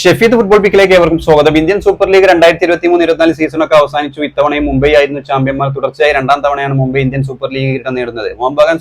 Shefeed football പിക്കിലേക്ക് ഏവർക്കും സ്വാഗതം. Indian super league രണ്ടായിരത്തി ഇരുപത്തി മൂന്ന് ഇരുപത്തിനാല് സീസണൊക്കെ അവസാനിച്ചു. ഇത്തവണയും മുംബൈ ആയിരുന്നു ചാമ്പ്യന്മാർ തുടർച്ചയായി രണ്ടാം തവണയാണ് മുംബൈ ഇന്ത്യൻ സൂപ്പർ ലീഗ് കിരീടം നേടുന്നത്.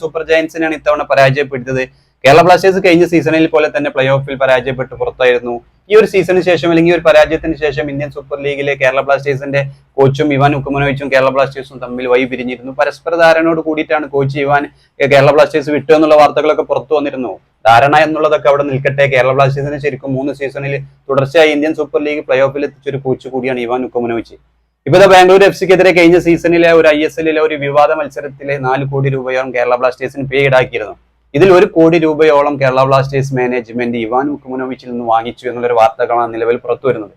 സൂപ്പർ ജയൻസിനാണ് ഇത്തവണ പരാജയപ്പെടുത്തത് കേരള ബ്ലാസ്റ്റേഴ്സ് കഴിഞ്ഞ സീസണിൽ പോലെ തന്നെ പ്ലേ ഓഫിൽ പരാജയപ്പെട്ട് പുറത്തായിരുന്നു. ഈ ഒരു സീസണിന് ശേഷം അല്ലെങ്കിൽ ഒരു പരാജയത്തിന് ശേഷം ഇന്ത്യൻ സൂപ്പർ ലീഗിലെ കേരള ബ്ലാസ്റ്റേഴ്സിന്റെ കോച്ചും ഇവാൻ ഉക്കുമനോയിച്ചും കേരള ബ്ലാസ്റ്റേഴ്സും തമ്മിൽ വൈ പിരിഞ്ഞിരുന്നു പരസ്പര ധാരണയോട് കൂടിയിട്ടാണ് കോച്ച് ഇവാൻ കേരള ബ്ലാസ്റ്റേഴ്സ് വിട്ടു എന്നുള്ള വാർത്തകളൊക്കെ പുറത്തു വന്നിരുന്നു. ധാരണ എന്നുള്ളതൊക്കെ അവിടെ നിൽക്കട്ടെ. കേരള ബ്ലാസ്റ്റേഴ്സിന് ശരിക്കും മൂന്ന് സീസണിൽ തുടർച്ചയായി ഇന്ത്യൻ സൂപ്പർ ലീഗ് പ്ലേ ഓഫിൽ എത്തിച്ചൊരു കോച്ച് കൂടിയാണ് ഇവാൻ ഉക്കുമനോയിച്ച്. ഇപ്പോൾ ബാംഗ്ലൂർ എഫ് സിക്കെതിരെ കഴിഞ്ഞ സീസണിലെ ഒരു ഐ എസ് എല്ലിലെ ഒരു വിവാദ മത്സരത്തിലെ നാല് കോടി രൂപയോളം കേരള ബ്ലാസ്റ്റേഴ്സിന് പേ ഈടാക്കിയിരുന്നു ഇതിൽ ഒരു കോടി രൂപയോളം കേരള ബ്ലാസ്റ്റേഴ്സ് മാനേജ്മെന്റ് ഇവാൻ ഉക്കുമനോവിച്ചിൽ നിന്ന് വാങ്ങിച്ചു എന്നുള്ളൊരു വാർത്തകളാണ് നിലവിൽ പുറത്തു വരുന്നത്.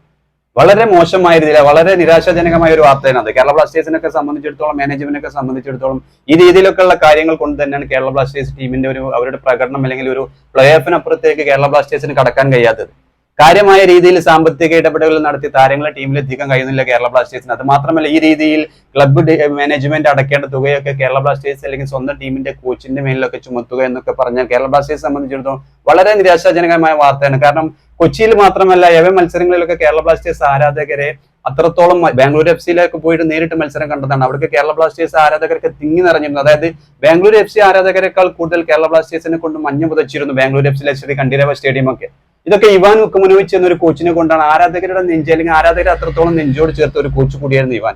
വളരെ മോശമായ രീതിയിൽ വളരെ നിരാശാജനകമായ ഒരു വാർത്തയാണ് അത്. കേരള ബ്ലാസ്റ്റേഴ്സിനൊക്കെ സംബന്ധിച്ചിടത്തോളം മാനേജ്മെന്റിനൊക്കെ സംബന്ധിച്ചിടത്തോളം ഈ രീതിയിലൊക്കെയുള്ള കാര്യങ്ങൾ കൊണ്ട് തന്നെയാണ് കേരള ബ്ലാസ്റ്റേഴ്സ് ടീമിന്റെ ഒരു അവരുടെ പ്രകടനം അല്ലെങ്കിൽ ഒരു പ്ലേ ഓഫിനപ്പുറത്തേക്ക് കേരള ബ്ലാസ്റ്റേഴ്സിന് കടക്കാൻ കഴിയാത്തത്. കാര്യമായ രീതിയിൽ സാമ്പത്തിക ഇടപെടലുകൾ നടത്തി താരങ്ങളെ ടീമിൽ എത്തിക്കാൻ കഴിയുന്നില്ല കേരള ബ്ലാസ്റ്റേഴ്സിന്. അത് മാത്രമല്ല ഈ രീതിയിൽ ക്ലബ്ബ് മാനേജ്മെന്റ് അടക്കേണ്ട തുകയൊക്കെ കേരള ബ്ലാസ്റ്റേഴ്സ് അല്ലെങ്കിൽ സ്വന്തം ടീമിന്റെ കോച്ചിന്റെ മേലിലൊക്കെ ചുമത്തുക എന്നൊക്കെ പറഞ്ഞാൽ കേരള ബ്ലാസ്റ്റേഴ്സ് സംബന്ധിച്ചിടത്തോളം വളരെ നിരാശാജനകമായ വാർത്തയാണ്. കാരണം കൊച്ചിയിൽ മാത്രമല്ല എവ മത്സരങ്ങളിലൊക്കെ കേരള ബ്ലാസ്റ്റേഴ്സ് ആരാധകരെ അത്രത്തോളം ബാംഗ്ലൂർ എഫ് സിയിലേക്ക് പോയിട്ട് നേരിട്ട് മത്സരം കണ്ടതാണ്. അവിടേക്ക് കേരള ബ്ലാസ്റ്റേഴ്സ് ആരാധകർക്ക് തിങ്ങി നിറഞ്ഞിരുന്നു. അതായത് ബാംഗ്ലൂർ എഫ് സി ആരാധകരെക്കാൾ കൂടുതൽ കേരള ബ്ലാസ്റ്റേഴ്സിനെ കൊണ്ട് മഞ്ഞ പുതച്ചിരുന്നു ബാംഗ്ലൂർ എഫ് സിയിലെ ശ്രീ കണ്ടിരവ സ്റ്റേഡിയം ഒക്കെ. ഇതൊക്കെ ഇവാൻ ഉക്കമനോവിച്ച് എന്നൊരു കോച്ചിനെ കൊണ്ടാണ് ആരാധകരുടെ നെഞ്ച് അല്ലെങ്കിൽ ആരാധകരെ അത്രത്തോളം നെഞ്ചോട് ചേർത്ത ഒരു കോച്ച് കൂടിയായിരുന്നു ഇവാൻ.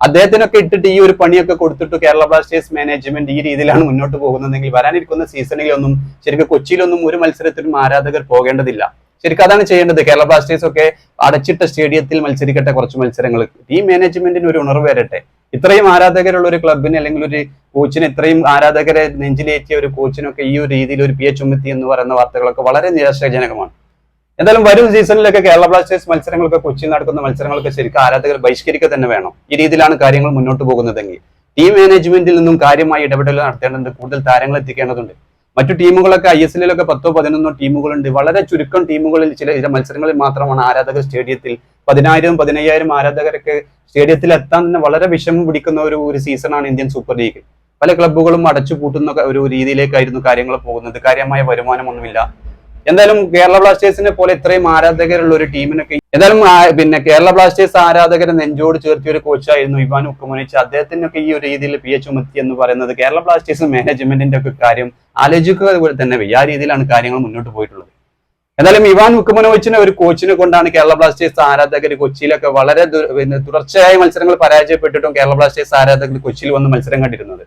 അദ്ദേഹത്തിനൊക്കെ ഇട്ടിട്ട് ഈ ഒരു പണിയൊക്കെ കൊടുത്തിട്ട് കേരള ബ്ലാസ്റ്റേഴ്സ് മാനേജ്മെന്റ് ഈ രീതിയിലാണ് മുന്നോട്ട് പോകുന്നതെങ്കിൽ വരാനിരിക്കുന്ന സീസണിലൊന്നും ശരിക്കും കൊച്ചിയിലൊന്നും ഒരു മത്സരത്തിനും ആരാധകർ പോകേണ്ടതില്ല. ശരിക്കും അതാണ് ചെയ്യേണ്ടത്. കേരള ബ്ലാസ്റ്റേഴ്സ് ഒക്കെ അടച്ചിട്ട സ്റ്റേഡിയത്തിൽ മത്സരിക്കട്ടെ കുറച്ച് മത്സരങ്ങൾ. ടീം മാനേജ്മെന്റിന് ഒരു ഉണർവ് വരട്ടെ. ഇത്രയും ആരാധകരുള്ള ഒരു ക്ലബിന് അല്ലെങ്കിൽ ഒരു കോച്ചിന് ഇത്രയും ആരാധകരെ നെഞ്ചിലേറ്റിയ ഒരു കോച്ചിനൊക്കെ ഈ ഒരു രീതിയിൽ ഒരു പി എച്ച് ഉമ്മത്തി എന്ന് പറയുന്ന വാർത്തകളൊക്കെ വളരെ നിരാശാജനകമാണ്. എന്തായാലും വരും സീസണിലൊക്കെ കേരള ബ്ലാസ്റ്റേഴ്സ് മത്സരങ്ങളൊക്കെ കൊച്ചിയിൽ നടക്കുന്ന മത്സരങ്ങളൊക്കെ ശരിക്കും ആരാധകർ ബഹിഷ്കരിക്കുക തന്നെ വേണം. ഈ രീതിയിലാണ് കാര്യങ്ങൾ മുന്നോട്ട് പോകുന്നതെങ്കിൽ. ടീം മാനേജ്മെന്റിൽ നിന്നും കാര്യമായി ഇടപെടൽ നടത്തേണ്ടതുണ്ട്. കൂടുതൽ താരങ്ങൾ എത്തിക്കേണ്ടതുണ്ട്. മറ്റു ടീമുകളൊക്കെ ഐ എസ് എല്ലിലൊക്കെ പത്തോ പതിനൊന്നോ ടീമുകളുണ്ട്. വളരെ ചുരുക്കം ടീമുകളിൽ ചില ചില മത്സരങ്ങളിൽ മാത്രമാണ് ആരാധകർ സ്റ്റേഡിയത്തിൽ പതിനായിരം പതിനയ്യായിരം ആരാധകരൊക്കെ സ്റ്റേഡിയത്തിൽ എത്താൻ തന്നെ വളരെ വിഷമം പിടിക്കുന്ന ഒരു ഒരു സീസണാണ് ഇന്ത്യൻ സൂപ്പർ ലീഗ്. പല ക്ലബ്ബുകളും അടച്ചുപൂട്ടുന്ന ഒരു രീതിയിലേക്കായിരുന്നു കാര്യങ്ങൾ പോകുന്നത്. കാര്യമായ വരുമാനമൊന്നുമില്ല. എന്തായാലും കേരള ബ്ലാസ്റ്റേഴ്സിനെ പോലെ ഇത്രയും ആരാധകരുള്ള ഒരു ടീമിനൊക്കെ എന്തായാലും പിന്നെ കേരള ബ്ലാസ്റ്റേഴ്സ് ആരാധകരെ നെഞ്ചോട് ചേർത്തിയ ഒരു കോച്ചായിരുന്നു ഇവാൻ ഉക്കുമനിച്ച്. അദ്ദേഹത്തിനൊക്കെ ഈ ഒരു രീതിയിൽ പി എച്ച് ചുമത്തി എന്ന് പറയുന്നത് കേരള ബ്ലാസ്റ്റേഴ്സ് മാനേജ്മെന്റിന്റെ ഒക്കെ കാര്യം ആലോചിക്കുക പോലെ തന്നെ. ആ രീതിയിലാണ് കാര്യങ്ങൾ മുന്നോട്ട് പോയിട്ടുള്ളത്. എന്തായാലും ഇവാൻ ഉക്കുമനോവിച്ചിനെ ഒരു കോച്ചിനെ കൊണ്ടാണ് കേരള ബ്ലാസ്റ്റേഴ്സ് ആരാധകർ കൊച്ചിയിലൊക്കെ വളരെ തുടർച്ചയായ മത്സരങ്ങൾ പരാജയപ്പെട്ടിട്ടും കേരള ബ്ലാസ്റ്റേഴ്സ് ആരാധകർ കൊച്ചിയിൽ വന്ന് മത്സരം കണ്ടിരുന്നത്.